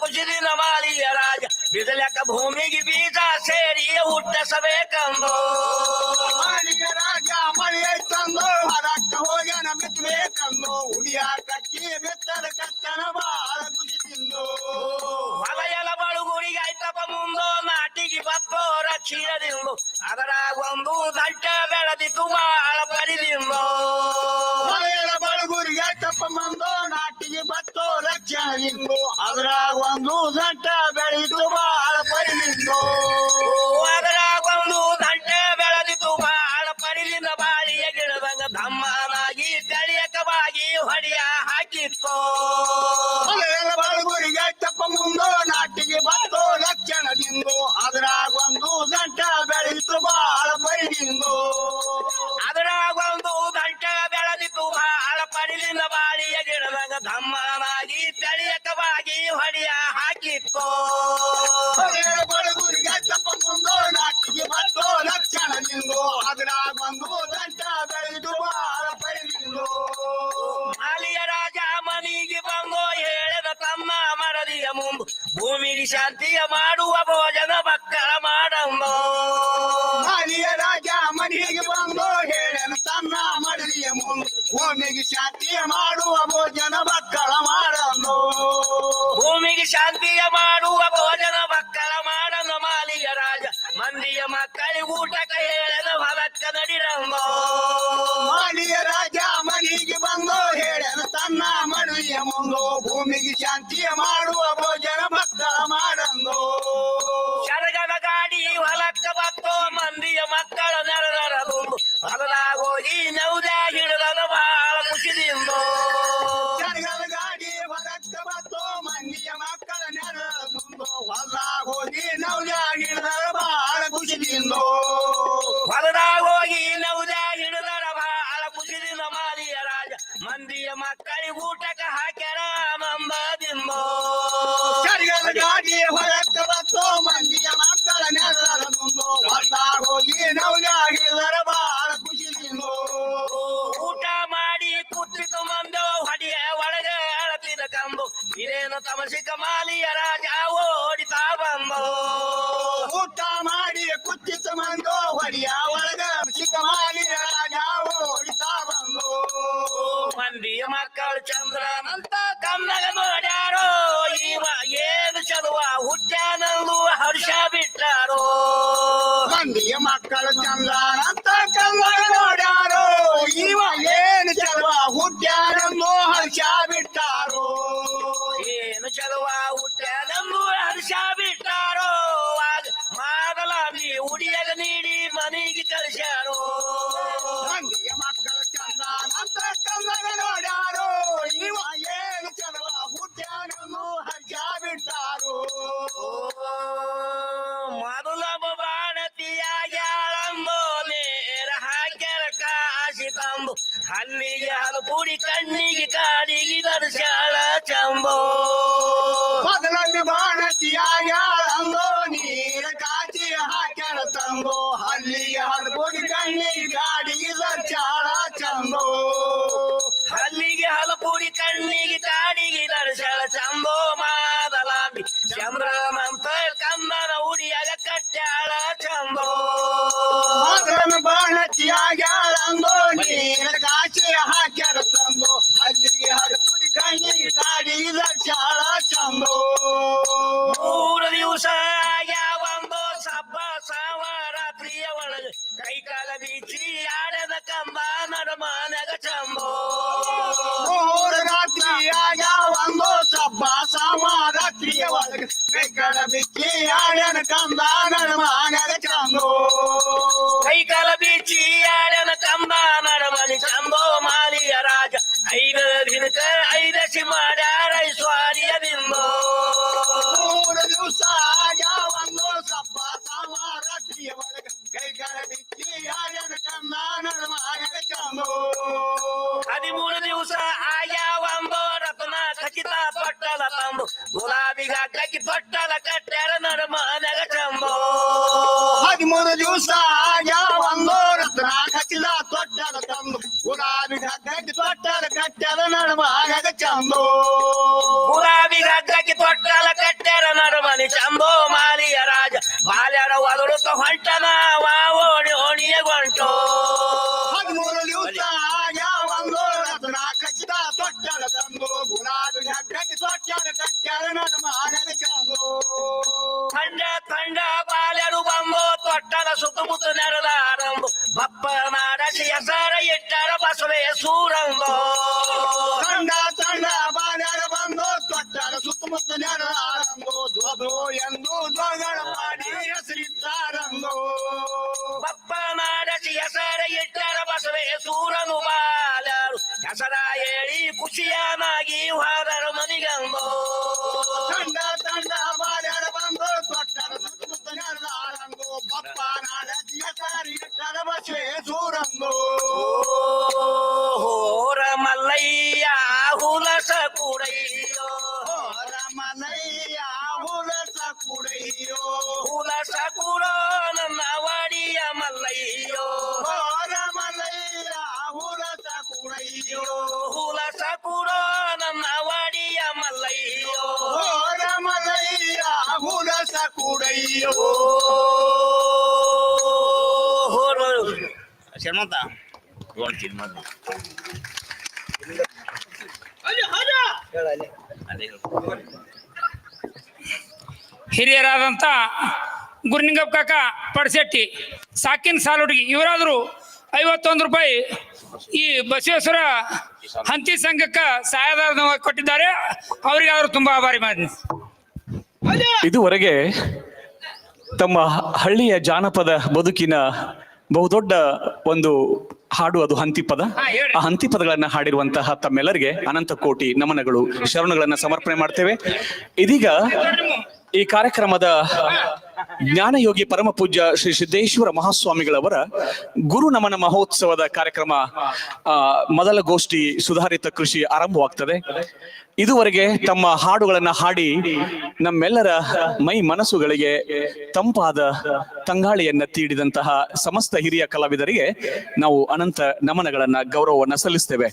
ಕುಸಿದಿನ ಮಾಳಿಯ ರಾಜ ಬಿದಲಕ ಭೂಮಿಗೆ ಬೀಜ ಸೇರಿ ಹುಟ್ಟ ಸಬೇಕಂಬೋ ಮಾಡು ಹತ್ತಿಯಾಗ ಅಂದೋ ನೀರ ಕಾಚಿ ಹಾಕ್ಯಾರ ತಂದೋ ಹಲ್ಲಿಯ ಹಲ್ಪೋಗಿ ಕಣ್ಣಿ ಗಾಡಿಗಿದ ಚಾಳ ಚಂದೋ ಹಲ್ಲಿಗೆ ಹಲಪುರಿ ಕಣ್ಣಿಗೆ ಕಾಡಿಗೆ ದರ್ಶಳ ಚಂದೋ ಮಾದಲಾಂಬಿ ಚಂದ್ರಮಂತ ಕಂದನ ಉಡಿಯಾಗ ಕಟ್ಟಾಳ ಚಂದೋ ಬಾಣ ಚಿಯಾಗ ತಂಡ ತಂಡ ಬಾಲ್ಯರು ಬಂಬೋ ತೊಟ್ಟದ ಸುತ್ತಮುತ್ತ ನೆರೆದ ಆರಂಭ ಬಪ್ಪ ಮಾಡಸಿ ಹೆಸರ ಇಟ್ಟರ ಬಸವೇ ಸೂರಂಗೋ ತಂಡ ತಂಡ ಬಾಲ್ಯರ ಬಂದು ತೊಟ್ಟಲ ಸುತ್ತಮುತ್ತ ನೆರಳಾರಂದು ಶ್ರೀಮಂತ ನೋಡ್ತೀನಿ ಮೊದ್ಲು ಹಿರಿಯರಾದಂಥ ಗುರುನಿಂಗಪ್ಪ ಕಾಕ ಪಡಸೆಟ್ಟಿ ಸಾಕಿನ ಸಾಲ ಹುಡುಗಿ ಇವರಾದ್ರೂ ಐವತ್ತೊಂದು ರೂಪಾಯಿ ಈ ಬಸವೇಶ್ವರ ಹಂತಿ ಸಂಘಕ್ಕೆ ಸಹಾಯಧನ ಕೊಟ್ಟಿದ್ದಾರೆ. ಅವರಿಗಾದ್ರು ತುಂಬಾ ಆಭಾರಿ ಮಾಡಿ ಇದುವರೆಗೆ ತಮ್ಮ ಹಳ್ಳಿಯ ಜಾನಪದ ಬದುಕಿನ ಬಹುದೊಡ್ಡ ಒಂದು ಹಾಡು ಅದು ಹಂತಿಪದ. ಪದ ಆ ಆ ಹಂತಿಪದಗಳನ್ನ ಹಾಡಿರುವಂತಹ ತಮ್ಮೆಲ್ಲರಿಗೆ ಅನಂತ ಕೋಟಿ ನಮನಗಳು. ಶರಣಗಳನ್ನ ಸಮರ್ಪಣೆ ಮಾಡ್ತೇವೆ. ಇದೀಗ ಈ ಕಾರ್ಯಕ್ರಮದ ಜ್ಞಾನಯೋಗಿ ಪರಮ ಪೂಜ್ಯ ಶ್ರೀ ಸಿದ್ದೇಶ್ವರ ಮಹಾಸ್ವಾಮಿಗಳವರ ಗುರು ನಮನ ಮಹೋತ್ಸವದ ಕಾರ್ಯಕ್ರಮ ಮೊದಲ ಗೋಷ್ಠಿ ಸುಧಾರಿತ ಕೃಷಿ ಆರಂಭವಾಗ್ತದೆ. ಇದುವರೆಗೆ ತಮ್ಮ ಹಾಡುಗಳನ್ನ ಹಾಡಿ ನಮ್ಮೆಲ್ಲರ ಮೈ ಮನಸ್ಸುಗಳಿಗೆ ತಂಪಾದ ತಂಗಾಳಿಯನ್ನ ತೀಡಿದಂತಹ ಸಮಸ್ತ ಹಿರಿಯ ಕಲಾವಿದರಿಗೆ ನಾವು ಅನಂತ ನಮನಗಳನ್ನ, ಗೌರವವನ್ನ ಸಲ್ಲಿಸ್ತೇವೆ.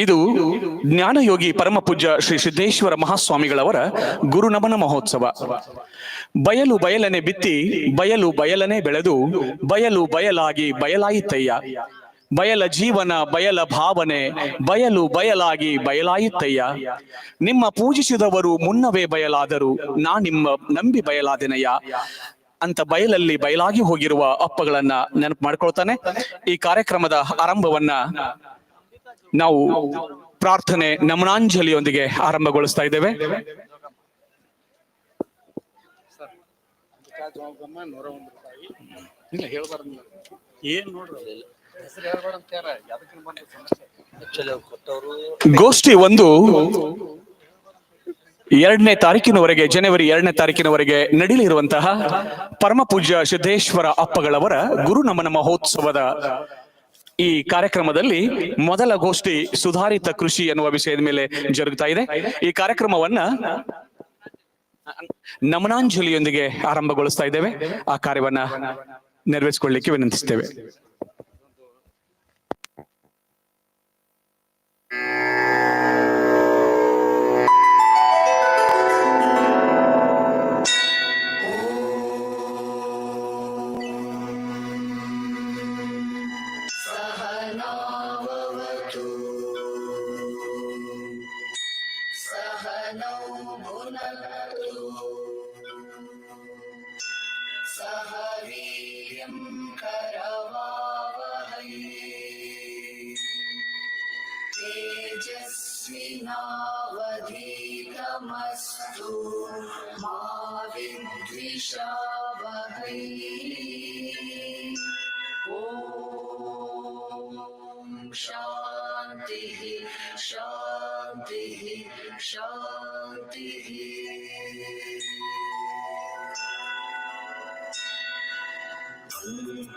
ಇದು ಜ್ಞಾನಯೋಗಿ ಪರಮ ಪೂಜ್ಯ ಶ್ರೀ ಸಿದ್ದೇಶ್ವರ ಮಹಾಸ್ವಾಮಿಗಳವರ ಗುರು ನಮನ ಮಹೋತ್ಸವ. ಬಯಲು ಬಯಲನೆ ಬಿತ್ತಿ, ಬಯಲು ಬಯಲನೆ ಬೆಳೆದು, ಬಯಲು ಬಯಲಾಗಿ ಬಯಲಾಯಿತಯ್ಯ. ಬಯಲ ಜೀವನ, ಬಯಲ ಭಾವನೆ, ಬಯಲು ಬಯಲಾಗಿ ಬಯಲಾಯಿತಯ್ಯ. ನಿಮ್ಮ ಪೂಜಿಸಿದವರು ಮುನ್ನವೇ ಬಯಲಾದರು, ನಾ ನಿಮ್ಮ ನಂಬಿ ಬಯಲಾದೆನಯ್ಯ. ಅಂತ ಬಯಲಲ್ಲಿ ಬಯಲಾಗಿ ಹೋಗಿರುವ ಅಪ್ಪಗಳನ್ನ ನೆನಪು ಮಾಡ್ಕೊಳ್ತಾನೆ. ಈ ಕಾರ್ಯಕ್ರಮದ ಆರಂಭವನ್ನ ನಾವು ಪ್ರಾರ್ಥನೆ ನಮನಾಂಜಲಿಯೊಂದಿಗೆ ಆರಂಭಗೊಳಿಸ್ತಾ ಇದ್ದೇವೆ. ಗೋಷ್ಠಿ ಒಂದು ಎರಡನೇ ತಾರೀಕಿನವರೆಗೆ, ಜನವರಿ ಎರಡನೇ ತಾರೀಕಿನವರೆಗೆ ನಡೀಲಿರುವಂತಹ ಪರಮ ಪೂಜ್ಯ ಸಿದ್ದೇಶ್ವರ ಅಪ್ಪಗಳವರ ಗುರು ನಮನ ಮಹೋತ್ಸವದ ಈ ಕಾರ್ಯಕ್ರಮದಲ್ಲಿ ಮೊದಲ ಗೋಷ್ಠಿ ಸುಧಾರಿತ ಕೃಷಿ ಎನ್ನುವ ವಿಷಯದ ಮೇಲೆ ಜರುಗ್ತಾ ಇದೆ. ಈ ಕಾರ್ಯಕ್ರಮವನ್ನ ನಮನಾಂಜಲಿಯೊಂದಿಗೆ ಆರಂಭಗೊಳಿಸ್ತಾ ಇದ್ದೇವೆ. ಆ ಕಾರ್ಯವನ್ನ ನೆರವೇರಿಸಿಕೊಳ್ಳಿಕ್ಕೆ ವಿನಂತಿಸ್ತೇವೆ.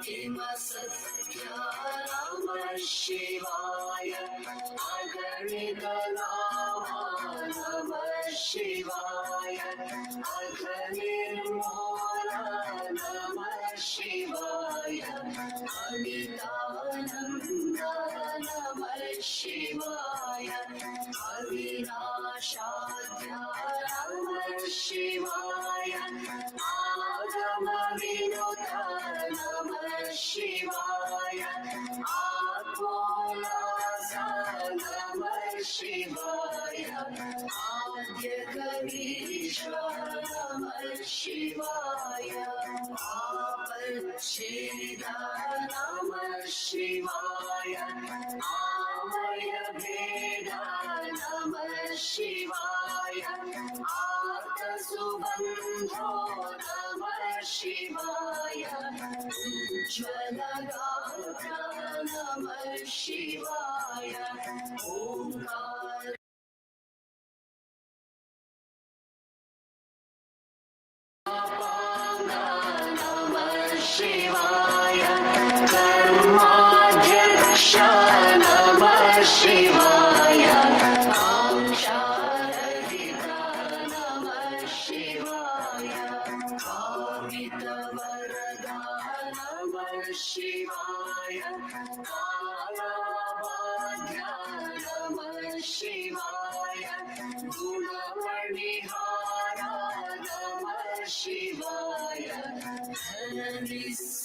अन्तिमसत्या नमः शिवाय अगणितनामा नमः शिवाय अघनिर्मूला नमः शिवाय अनितानन्द नमः शिवाय अविना नाशाद्या नमः शिवाय machines आद्यकवीश्वर शिवाय आपच्छेदा नमः शिवाय आमयभेदा नमः शिवाय आर्तसुबन्धो नमः शिवाय उज्ज्वलगात्रा नमः शिवाय ओङ्कार Oh.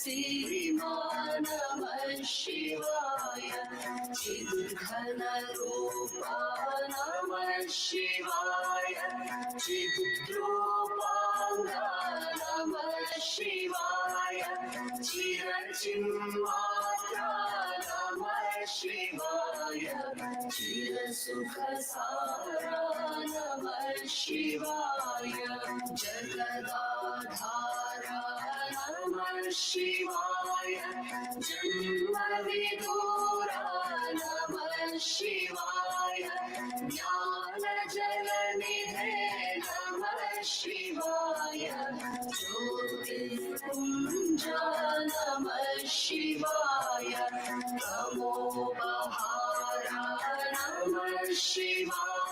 धननिस्सीमा नमः शिवाय चिद्घनरूपा नमः शिवाय चिद्रूपाङ्गा नमः शिवाय चिरचिन्मात्रा नमः शिवाय चिरसुखसारा नमः शिवाय जगदाधारा नमः शिवाय जन्मविदूरा नमः शिवाय ज्ञानजलनिधे नमः शिवाय ज्योतिर्पुञ्जा नमः शिवाय तमोबहारा नमः शिवाय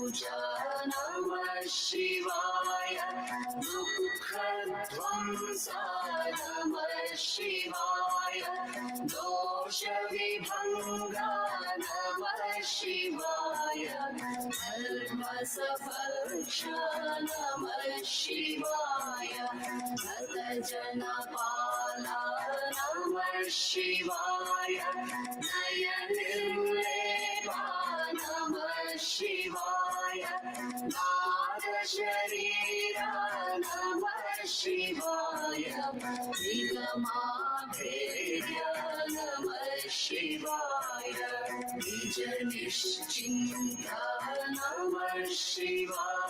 दीनसुरकुजा नमः शिवाय दुःखध्वंसा नमः शिवाय दोषविभङ्गा नमः शिवाय धर्मसफर्षा नमः शिवाय भक्तजनपाला नमः शिवाय नयनिर्लेपा नमः शिवाय नादशरीरा नमः शिवाय निगमाभेद्य नमः शिवाय निजनिश्चिन्ता नमः शिवाय निजसुखभरिता नमः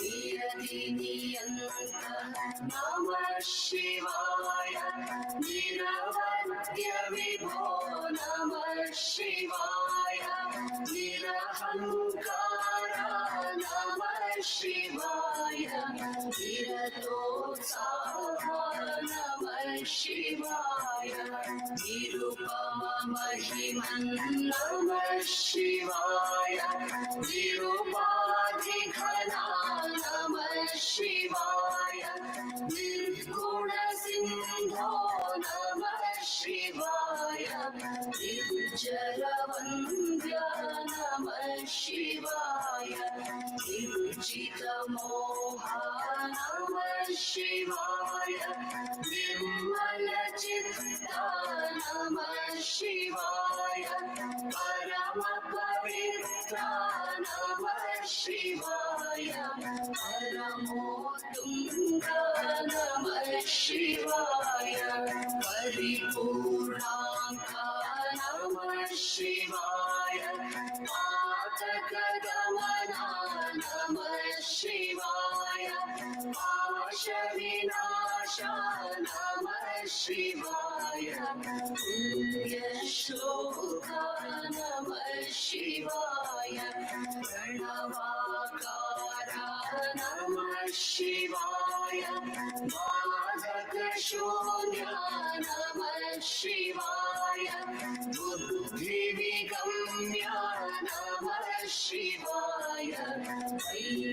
नियतिनियन्त नमः शिवाय निरवद्यविभो नमः शिवाय निरहङ्कारा नमः शिवाय निरतोत्साहा नमः शिवाय निरुपममहिमन् नमः शिवाय निरुपाधिघना नमः शिवाय निर्गुणसिन्धो नमः शिवाय निर्जलवन्द्या नमः शिवाय निर्जितमोहा नमः शिवाय निर्मलचित्ता नमः शिवाय परमपवित्रा नमः शिवाय परमोत्तुङ्गा नमः शिवाय परिपूर्णाङ्का नमः शिवाय पातकगमना शिवाय पाशविनाशा शिवाय पुण्यश्लोक नमः शिवाय प्रणवाकार नमः शिवाय मादकशून्य नमः शिवाय बुद्धिविगम्य नमः शिवाय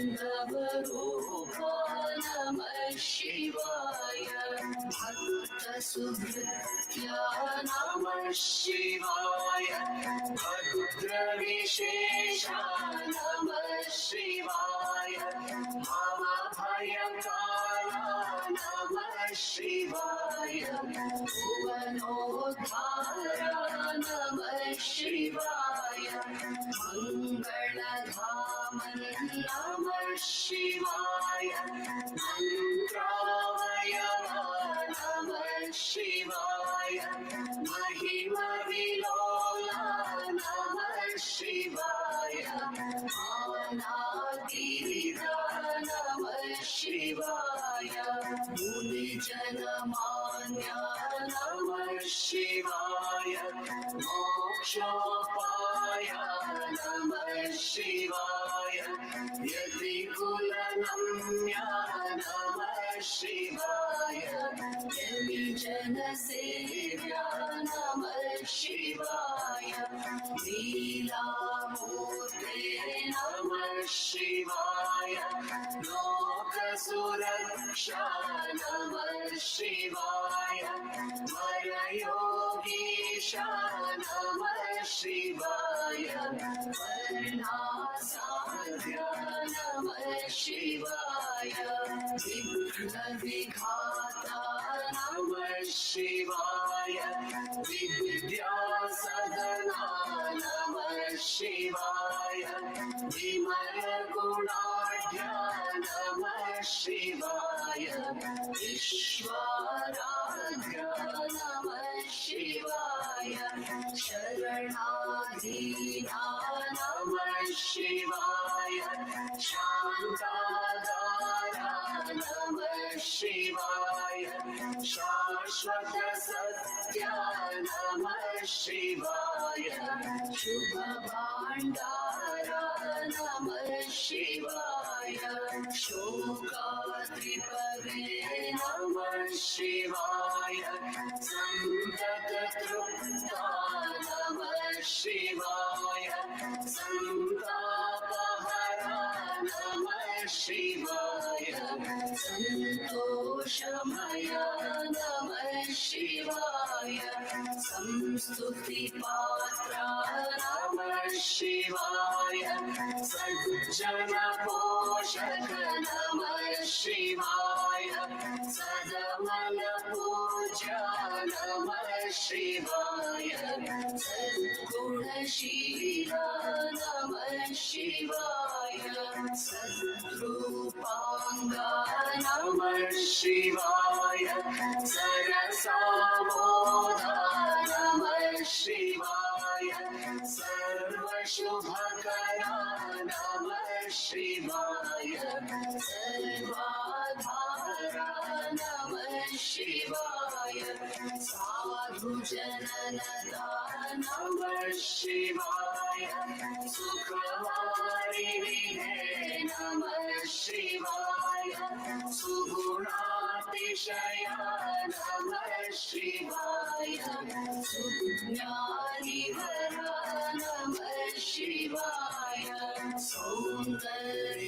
ऐन्दवरूप नमः शिवाय भक्तसुभृत्य नमः शिवाय भद्रविशेष नमः शिवाय मम भयकाल नमः शिवाय भुवनोद्धार नमः शिवाय मङ्गलधाम नमः शिवाय। लीलामूर्ते नमः शिवाय लोकसुरक्षा नमः शिवाय वरयोगीश नमः शिवाय वर्णासाध्य नमः शिवाय विघ्नविघाता नमः शिवाय विद्यासदना नमः शिवाय विमलगुणाढ्य नमः शिवाय विश्वाराध्य नमः शिवाय शरणाधीना नमः शिवाय शान्ताधारा नमः शिवाय शाश्वत सत्य नमः शिवाय शुभभाण्डारा नमः शिवाय शोकात्रिपवे नमः शिवाय सन्तततृप्ता नमः शिवाय सन्तापहरा नमः शिवाय सन्तोषमय नमः शिवाय संस्तुतिपात्रा नमः शिवाय सज्जनपोषक नमः शिवाय सदमलपूज्य नमः शिवाय सद्गुणशील नमः शिवाय शिवाय सरसामोद नमः शिवाय सर्वशुभकरा नमः शिवाय सर्वाधारा नमः शिवाय साधुजननदा नमः शिवाय सुखवारिणे नमः शिवाय सुगुणातिशय नमः शिवाय सुज्ञानिवरा नमः शिवाय सौन्दर्यनिधे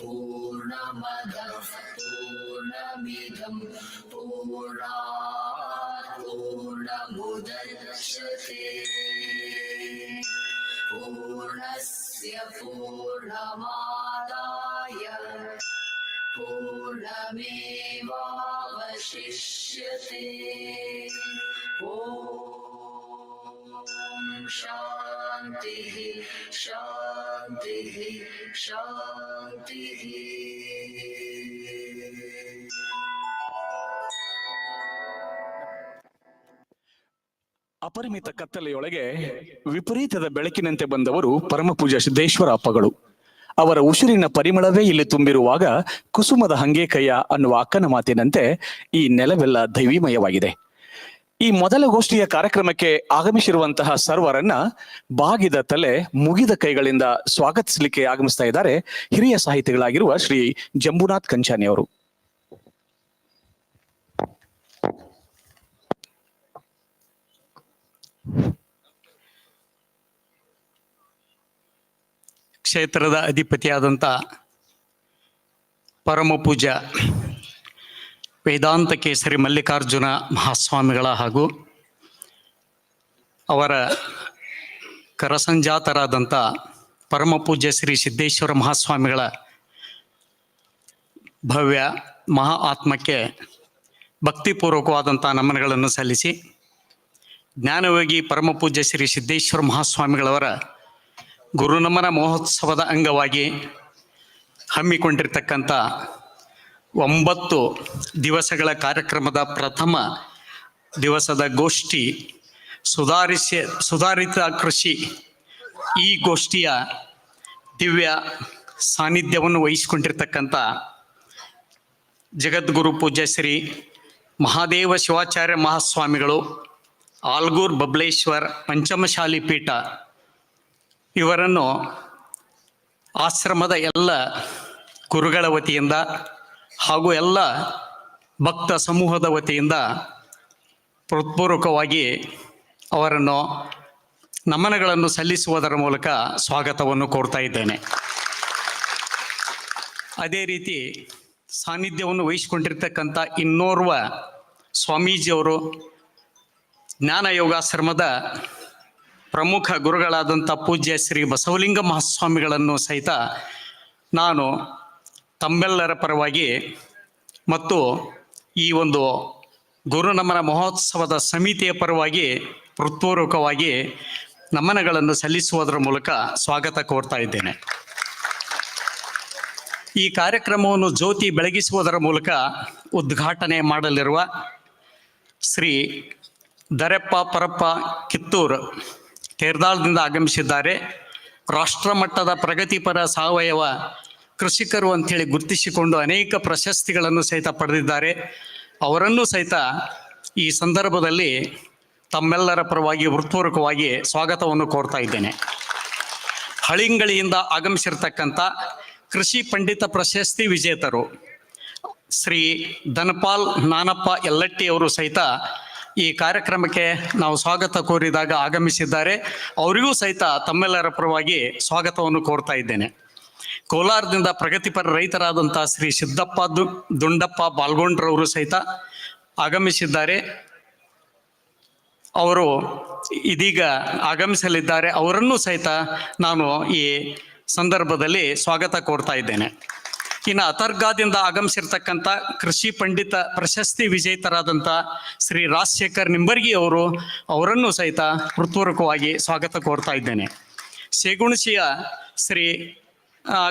पूर्णमदः पूर्णमिदं पूर्णात् पूर्णमुदच्यते पूर्णस्य पूर्णस्य पूर्णमादाय पूर्णमेवावशिष्यते ॐ शान्तिः शान्तिः शान्तिः ಅಪರಿಮಿತ ಕತ್ತಲೆಯೊಳಗೆ ವಿಪರೀತದ ಬೆಳಕಿನಂತೆ ಬಂದವರು ಪರಮಪೂಜ ಸಿದ್ದೇಶ್ವರ ಅಪ್ಪಗಳು ಅವರ ಉಸಿರಿನ ಪರಿಮಳವೇ ಇಲ್ಲಿ ತುಂಬಿರುವಾಗ ಕುಸುಮದ ಹಂಗೇಕಯ್ಯ ಅನ್ನುವ ಅಕ್ಕನ ಮಾತಿನಂತೆ ಈ ನೆಲವೆಲ್ಲ ದೈವಿಮಯವಾಗಿದೆ ಈ ಮೊದಲ ಗೋಷ್ಠಿಯ ಕಾರ್ಯಕ್ರಮಕ್ಕೆ ಆಗಮಿಸಿರುವಂತಹ ಸರ್ವರನ್ನ ಬಾಗಿದ ತಲೆ, ಮುಗಿದ ಕೈಗಳಿಂದ ಸ್ವಾಗತಿಸಲಿಕ್ಕೆ ಆಗಮಿಸ್ತಾ ಇದ್ದಾರೆ ಹಿರಿಯ ಸಾಹಿತಿಗಳಾಗಿರುವ ಶ್ರೀ ಜಂಬುನಾಥ್ ಕಂಚಾನಿ ಅವರು. ಕ್ಷೇತ್ರದ ಅಧಿಪತಿಯಾದಂಥ ಪರಮ ಪೂಜ್ಯ ವೇದಾಂತ ಕೇಸರಿ ಮಲ್ಲಿಕಾರ್ಜುನ ಮಹಾಸ್ವಾಮಿಗಳ ಹಾಗೂ ಅವರ ಕರಸಂಜಾತರಾದಂಥ ಪರಮ ಪೂಜ್ಯ ಶ್ರೀ ಸಿದ್ದೇಶ್ವರ ಮಹಾಸ್ವಾಮಿಗಳ ಭವ್ಯ ಮಹಾ ಆತ್ಮಕ್ಕೆ ಭಕ್ತಿಪೂರ್ವಕವಾದಂಥ ನಮನಗಳನ್ನು ಸಲ್ಲಿಸಿ ಜ್ಞಾನಯೋಗಿ ಪರಮ ಪೂಜ್ಯ ಶ್ರೀ ಸಿದ್ದೇಶ್ವರ ಮಹಾಸ್ವಾಮಿಗಳವರ ಗುರುನಮನ ಮಹೋತ್ಸವದ ಅಂಗವಾಗಿ ಹಮ್ಮಿಕೊಂಡಿರ್ತಕ್ಕಂಥ ಒಂಬತ್ತು ದಿವಸಗಳ ಕಾರ್ಯಕ್ರಮದ ಪ್ರಥಮ ದಿವಸದ ಗೋಷ್ಠಿ ಸುಧಾರಿಸಿ, ಸುಧಾರಿತ ಕೃಷಿ. ಈ ಗೋಷ್ಠಿಯ ದಿವ್ಯ ಸಾನ್ನಿಧ್ಯವನ್ನು ವಹಿಸಿಕೊಂಡಿರ್ತಕ್ಕಂಥ ಜಗದ್ಗುರು ಪೂಜ್ಯ ಶ್ರೀ ಮಹಾದೇವ ಶಿವಾಚಾರ್ಯ ಮಹಾಸ್ವಾಮಿಗಳು, ಆಲ್ಗೂರ್ ಬಬ್ಲೇಶ್ವರ್ ಪಂಚಮಶಾಲಿ ಪೀಠ, ಇವರನ್ನು ಆಶ್ರಮದ ಎಲ್ಲ ಗುರುಗಳ ವತಿಯಿಂದ ಹಾಗೂ ಎಲ್ಲ ಭಕ್ತ ಸಮೂಹದ ವತಿಯಿಂದ ಹೃತ್ಪೂರ್ವಕವಾಗಿ ಅವರನ್ನು ನಮನಗಳನ್ನು ಸಲ್ಲಿಸುವುದರ ಮೂಲಕ ಸ್ವಾಗತವನ್ನು ಕೋರ್ತಾ ಇದ್ದೇನೆ. ಅದೇ ರೀತಿ ಸಾನ್ನಿಧ್ಯವನ್ನು ವಹಿಸಿಕೊಂಡಿರ್ತಕ್ಕಂಥ ಇನ್ನೋರ್ವ ಸ್ವಾಮೀಜಿಯವರು ಜ್ಞಾನ ಯೋಗಾಶ್ರಮದ ಪ್ರಮುಖ ಗುರುಗಳಾದಂಥ ಪೂಜ್ಯ ಶ್ರೀ ಬಸವಲಿಂಗ ಮಹಾಸ್ವಾಮಿಗಳನ್ನು ಸಹಿತ ನಾನು ತಮ್ಮೆಲ್ಲರ ಪರವಾಗಿ ಮತ್ತು ಈ ಒಂದು ಗುರುನಮನ ಮಹೋತ್ಸವದ ಸಮಿತಿಯ ಪರವಾಗಿ ಹೃತ್ಪೂರ್ವಕವಾಗಿ ನಮನಗಳನ್ನು ಸಲ್ಲಿಸುವುದರ ಮೂಲಕ ಸ್ವಾಗತ ಕೋರ್ತಾ ಇದ್ದೇನೆ. ಈ ಕಾರ್ಯಕ್ರಮವನ್ನು ಜ್ಯೋತಿ ಬೆಳಗಿಸುವುದರ ಮೂಲಕ ಉದ್ಘಾಟನೆ ಮಾಡಲಿರುವ ಶ್ರೀ ದರೆಪ್ಪ ಪರಪ್ಪ ಕಿತ್ತೂರು ತೇರ್ದಾಳದಿಂದ ಆಗಮಿಸಿದ್ದಾರೆ. ರಾಷ್ಟ್ರಮಟ್ಟದ ಪ್ರಗತಿಪರ ಸಾವಯವ ಕೃಷಿಕರು ಅಂಥೇಳಿ ಗುರುತಿಸಿಕೊಂಡು ಅನೇಕ ಪ್ರಶಸ್ತಿಗಳನ್ನು ಸಹಿತ ಪಡೆದಿದ್ದಾರೆ. ಅವರನ್ನು ಸಹಿತ ಈ ಸಂದರ್ಭದಲ್ಲಿ ತಮ್ಮೆಲ್ಲರ ಪರವಾಗಿ ಹೃತ್ಪೂರ್ವಕವಾಗಿ ಸ್ವಾಗತವನ್ನು ಕೋರ್ತಾ ಇದ್ದೇನೆ. ಹಳಿಂಗಳಿಯಿಂದ ಆಗಮಿಸಿರ್ತಕ್ಕಂಥ ಕೃಷಿ ಪಂಡಿತ ಪ್ರಶಸ್ತಿ ವಿಜೇತರು ಶ್ರೀ ಧನಪಾಲ್ ನಾನಪ್ಪ ಎಲ್ಲಟ್ಟಿ ಅವರು ಸಹಿತ ಈ ಕಾರ್ಯಕ್ರಮಕ್ಕೆ ನಾವು ಸ್ವಾಗತ ಕೋರಿದಾಗ ಆಗಮಿಸಿದ್ದಾರೆ. ಅವರಿಗೂ ಸಹಿತ ತಮ್ಮೆಲ್ಲರ ಪರವಾಗಿ ಸ್ವಾಗತವನ್ನು ಕೋರ್ತಾ ಇದ್ದೇನೆ. ಕೋಲಾರದಿಂದ ಪ್ರಗತಿಪರ ರೈತರಾದಂಥ ಶ್ರೀ ಸಿದ್ದಪ್ಪ ದು, ದುಂಡಪ್ಪ ಬಾಲ್ಗೊಂಡ್ರವರು ಸಹಿತ ಆಗಮಿಸಿದ್ದಾರೆ. ಅವರು ಇದೀಗ ಆಗಮಿಸಲಿದ್ದಾರೆ. ಅವರನ್ನು ಸಹಿತ ನಾನು ಈ ಸಂದರ್ಭದಲ್ಲಿ ಸ್ವಾಗತ ಕೋರ್ತಾ ಇದ್ದೇನೆ. ಇನ್ನು ಅತರ್ಗಾದಿಂದ ಆಗಮಿಸಿರ್ತಕ್ಕಂಥ ಕೃಷಿ ಪಂಡಿತ ಪ್ರಶಸ್ತಿ ವಿಜೇತರಾದಂಥ ಶ್ರೀ ರಾಜಶೇಖರ್ ನಿಂಬರ್ಗಿ ಅವರು ಅವರನ್ನು ಸಹಿತ ಹೃತ್ಪೂರ್ವಕವಾಗಿ ಸ್ವಾಗತ ಕೋರ್ತಾ ಇದ್ದೇನೆ. ಸೇಗುಣಸಿಯ ಶ್ರೀ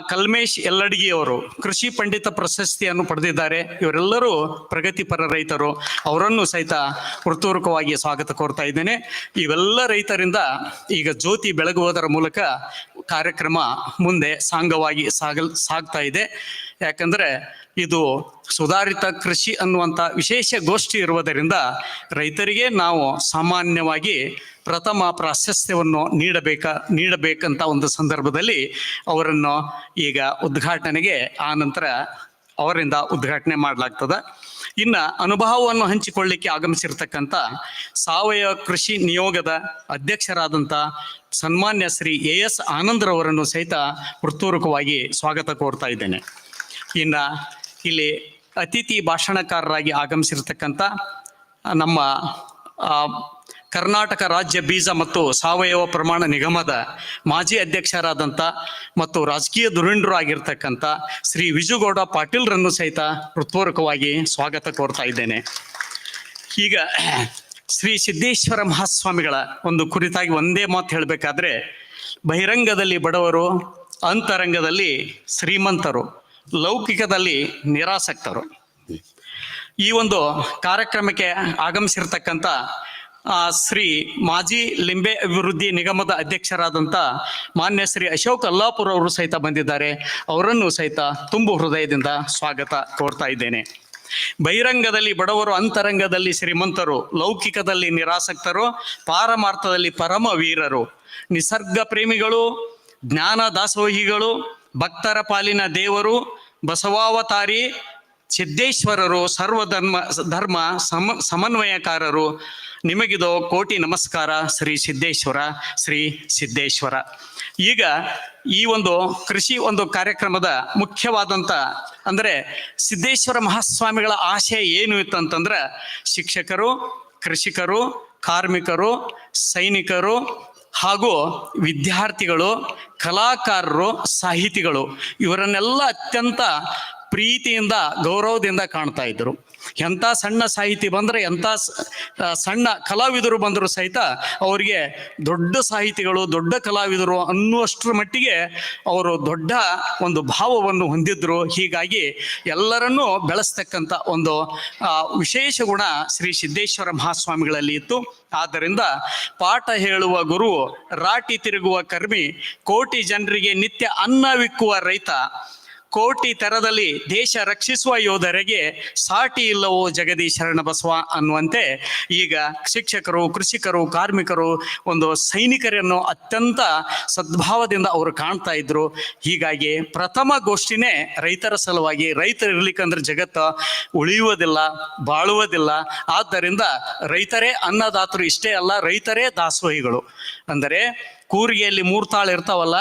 ಕಲ್ಮೇಶ್ ಎಲ್ಲಡಿಗಿ ಅವರು ಕೃಷಿ ಪಂಡಿತ ಪ್ರಶಸ್ತಿಯನ್ನು ಪಡೆದಿದ್ದಾರೆ. ಇವರೆಲ್ಲರೂ ಪ್ರಗತಿಪರ ರೈತರು. ಅವರನ್ನು ಸಹಿತ ಹೃತ್ಪೂರ್ವಕವಾಗಿ ಸ್ವಾಗತ ಕೋರ್ತಾ ಇದ್ದೇನೆ. ಇವೆಲ್ಲ ರೈತರಿಂದ ಈಗ ಜ್ಯೋತಿ ಬೆಳಗುವುದರ ಮೂಲಕ ಕಾರ್ಯಕ್ರಮ ಮುಂದೆ ಸಾಂಗವಾಗಿ ಸಾಗಲ್, ಸಾಗ್ತಾ ಇದೆ. ಯಾಕಂದ್ರೆ ಇದು ಸುಧಾರಿತ ಕೃಷಿ ಅನ್ನುವಂಥ ವಿಶೇಷ ಗೋಷ್ಠಿ ಇರುವುದರಿಂದ ರೈತರಿಗೆ ನಾವು ಸಾಮಾನ್ಯವಾಗಿ ಪ್ರಥಮ ಪ್ರಾಶಸ್ತ್ಯವನ್ನು ನೀಡಬೇಕ, ನೀಡಬೇಕಂತ ಒಂದು ಸಂದರ್ಭದಲ್ಲಿ ಅವರನ್ನು ಈಗ ಉದ್ಘಾಟನೆಗೆ ಆ ನಂತರ ಅವರಿಂದ ಉದ್ಘಾಟನೆ ಮಾಡಲಾಗ್ತದೆ. ಇನ್ನ ಅನುಭವವನ್ನು ಹಂಚಿಕೊಳ್ಳಿಕ್ಕೆ ಆಗಮಿಸಿರ್ತಕ್ಕಂಥ ಸಾವಯವ ಕೃಷಿ ನಿಯೋಗದ ಅಧ್ಯಕ್ಷರಾದಂಥ ಸನ್ಮಾನ್ಯ ಶ್ರೀ ಎ ಎಸ್ ಆನಂದ್ರವರನ್ನು ಸಹಿತ ಹೃತ್ಪೂರ್ವಕವಾಗಿ ಸ್ವಾಗತ ಕೋರ್ತಾ ಇದ್ದೇನೆ. ಇನ್ನ ಇಲ್ಲಿ ಅತಿಥಿ ಭಾಷಣಕಾರರಾಗಿ ಆಗಮಿಸಿರ್ತಕ್ಕಂಥ ನಮ್ಮ ಕರ್ನಾಟಕ ರಾಜ್ಯ ಬೀಜ ಮತ್ತು ಸಾವಯವ ಪ್ರಮಾಣ ನಿಗಮದ ಮಾಜಿ ಅಧ್ಯಕ್ಷರಾದಂಥ ಮತ್ತು ರಾಜಕೀಯ ಧುರೀಣರು ಆಗಿರ್ತಕ್ಕಂಥ ಶ್ರೀ ವಿಜುಗೌಡ ಪಾಟೀಲ್ರನ್ನು ಸಹಿತ ಹೃತ್ಪೂರ್ವಕವಾಗಿ ಸ್ವಾಗತ ಕೋರ್ತಾ ಇದ್ದೇನೆ. ಈಗ ಶ್ರೀ ಸಿದ್ದೇಶ್ವರ ಮಹಾಸ್ವಾಮಿಗಳ ಒಂದು ಕುರಿತಾಗಿ ಒಂದೇ ಮಾತು ಹೇಳಬೇಕಾದ್ರೆ, ಬಹಿರಂಗದಲ್ಲಿ ಬಡವರು, ಅಂತರಂಗದಲ್ಲಿ ಶ್ರೀಮಂತರು. ಲೌಕಿಕದಲ್ಲಿ ನಿರಾಸಕ್ತರು. ಈ ಒಂದು ಕಾರ್ಯಕ್ರಮಕ್ಕೆ ಆಗಮಿಸಿರ್ತಕ್ಕಂಥ ಶ್ರೀ ಮಾಜಿ ಲಿಂಬೆ ಅಭಿವೃದ್ಧಿ ನಿಗಮದ ಅಧ್ಯಕ್ಷರಾದಂಥ ಮಾನ್ಯ ಶ್ರೀ ಅಶೋಕ್ ಅಲ್ಲಾಪುರ ಅವರು ಸಹಿತ ಬಂದಿದ್ದಾರೆ. ಅವರನ್ನು ಸಹಿತ ತುಂಬು ಹೃದಯದಿಂದ ಸ್ವಾಗತ ಕೋರ್ತಾ ಇದ್ದೇನೆ. ಬಹಿರಂಗದಲ್ಲಿ, ಬಡವರು ಅಂತರಂಗದಲ್ಲಿ ಶ್ರೀಮಂತರು, ಲೌಕಿಕದಲ್ಲಿ ನಿರಾಸಕ್ತರು, ಪಾರಮಾರ್ಥದಲ್ಲಿ ಪರಮ ವೀರರು, ನಿಸರ್ಗ ಪ್ರೇಮಿಗಳು, ಜ್ಞಾನ ದಾಸೋಹಿಗಳು, ಭಕ್ತರ ಪಾಲಿನ ದೇವರು ಬಸವಾವತಾರಿ ಸಿದ್ದೇಶ್ವರರು ಸರ್ವಧರ್ಮ, ಧರ್ಮ ಸಮ, ಸಮನ್ವಯಕಾರರು. ನಿಮಗಿದು ಕೋಟಿ ನಮಸ್ಕಾರ ಶ್ರೀ ಸಿದ್ದೇಶ್ವರ ಶ್ರೀ ಸಿದ್ದೇಶ್ವರ. ಈಗ ಈ ಒಂದು ಕೃಷಿ ಒಂದು ಕಾರ್ಯಕ್ರಮದ ಮುಖ್ಯವಾದಂಥ ಅಂದರೆ ಸಿದ್ದೇಶ್ವರ ಮಹಾಸ್ವಾಮಿಗಳ ಆಶಯ ಏನು ಇತ್ತು ಅಂತಂದ್ರೆ ಶಿಕ್ಷಕರು, ಕೃಷಿಕರು, ಕಾರ್ಮಿಕರು, ಸೈನಿಕರು ಹಾಗೂ ವಿದ್ಯಾರ್ಥಿಗಳು ಕಲಾಕಾರರು ಸಾಹಿತಿಗಳು ಇವರನ್ನೆಲ್ಲ ಅತ್ಯಂತ ಪ್ರೀತಿಯಿಂದ ಗೌರವದಿಂದ ಕಾಣ್ತಾ ಇದ್ರು ಎಂಥ ಸಣ್ಣ ಸಾಹಿತಿ ಬಂದರೆ ಎಂಥ ಸಣ್ಣ ಕಲಾವಿದರು ಬಂದರೂ ಸಹಿತ ಅವರಿಗೆ ದೊಡ್ಡ ಸಾಹಿತಿಗಳು, ದೊಡ್ಡ ಕಲಾವಿದರು ಅನ್ನುವಷ್ಟರ ಮಟ್ಟಿಗೆ ಅವರು ದೊಡ್ಡ ಒಂದು ಭಾವವನ್ನು ಹೊಂದಿದ್ರು. ಹೀಗಾಗಿ ಎಲ್ಲರನ್ನೂ ಬೆಳೆಸ್ತಕ್ಕಂಥ ಒಂದು ವಿಶೇಷ ಗುಣ ಶ್ರೀ ಸಿದ್ದೇಶ್ವರ ಮಹಾಸ್ವಾಮಿಗಳಲ್ಲಿ ಇತ್ತು. ಆದ್ದರಿಂದ ಪಾಠ ಹೇಳುವ ಗುರು, ರಾಟಿ ತಿರುಗುವ ಕರ್ಮಿ, ಕೋಟಿ ಜನರಿಗೆ ನಿತ್ಯ ಅನ್ನ ವಿಕ್ಕುವ ರೈತ ಕೋಟಿ ತರದಲ್ಲಿ ದೇಶ ರಕ್ಷಿಸುವ ಯೋಧರಿಗೆ ಸಾಟಿ ಇಲ್ಲವೋ ಜಗದೀಶರಣ ಬಸವ ಅನ್ನುವಂತೆ ಈಗ ಶಿಕ್ಷಕರು, ಕೃಷಿಕರು, ಕಾರ್ಮಿಕರು ಒಂದು ಸೈನಿಕರನ್ನು ಅತ್ಯಂತ ಸದ್ಭಾವದಿಂದ ಅವರು ಕಾಣ್ತಾ ಇದ್ರು. ಹೀಗಾಗಿ ಪ್ರಥಮ ಗೋಷ್ಠಿನೇ ರೈತರ ಸಲುವಾಗಿ ರೈತರು ಇರ್ಲಿಕ್ಕಂದ್ರೆ ಜಗತ್ತು ಉಳಿಯುವುದಿಲ್ಲ, ಬಾಳುವುದಿಲ್ಲ. ಆದ್ದರಿಂದ ರೈತರೇ ಅನ್ನದಾತರು ಇಷ್ಟೇ ಅಲ್ಲ, ರೈತರೇ ದಾಸೋಹಿಗಳು. ಅಂದರೆ ಕೂರಿಗೆಯಲ್ಲಿ ಮೂರು ತಾಳ ಇರ್ತಾವಲ್ಲ,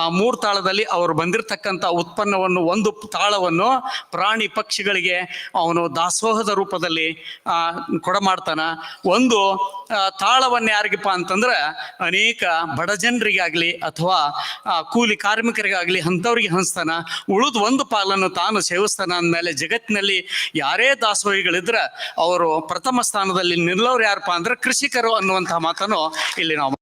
ಆ ಮೂರು ತಾಳದಲ್ಲಿ ಅವರು ಬಂದಿರತಕ್ಕಂಥ ಉತ್ಪನ್ನವನ್ನು, ಒಂದು ತಾಳವನ್ನು ಪ್ರಾಣಿ ಪಕ್ಷಿಗಳಿಗೆ ಅವನು ದಾಸೋಹದ ರೂಪದಲ್ಲಿ ಕೊಡಮಾಡ್ತಾನ ಒಂದು ತಾಳವನ್ನು ಯಾರಿಗಪ್ಪ ಅಂತಂದ್ರೆ ಅನೇಕ ಬಡ ಜನರಿಗಾಗ್ಲಿ ಅಥವಾ ಕೂಲಿ ಕಾರ್ಮಿಕರಿಗಾಗ್ಲಿ ಅಂಥವ್ರಿಗೆ ಹಂಚ್ತಾನ. ಉಳಿದ ಒಂದು ಪಾಲನ್ನು ತಾನು ಸೇವಿಸ್ತಾನ ಅಂದಮೇಲೆ ಜಗತ್ತಿನಲ್ಲಿ ಯಾರೇ ದಾಸೋಹಿಗಳಿದ್ರೆ ಅವರು ಪ್ರಥಮ ಸ್ಥಾನದಲ್ಲಿ ನಿಲ್ಲೋರು ಯಾರಪ್ಪ ಅಂದ್ರೆ ಕೃಷಿಕರು ಅನ್ನುವಂತಹ ಮಾತನ್ನು ಇಲ್ಲಿ ನಾವು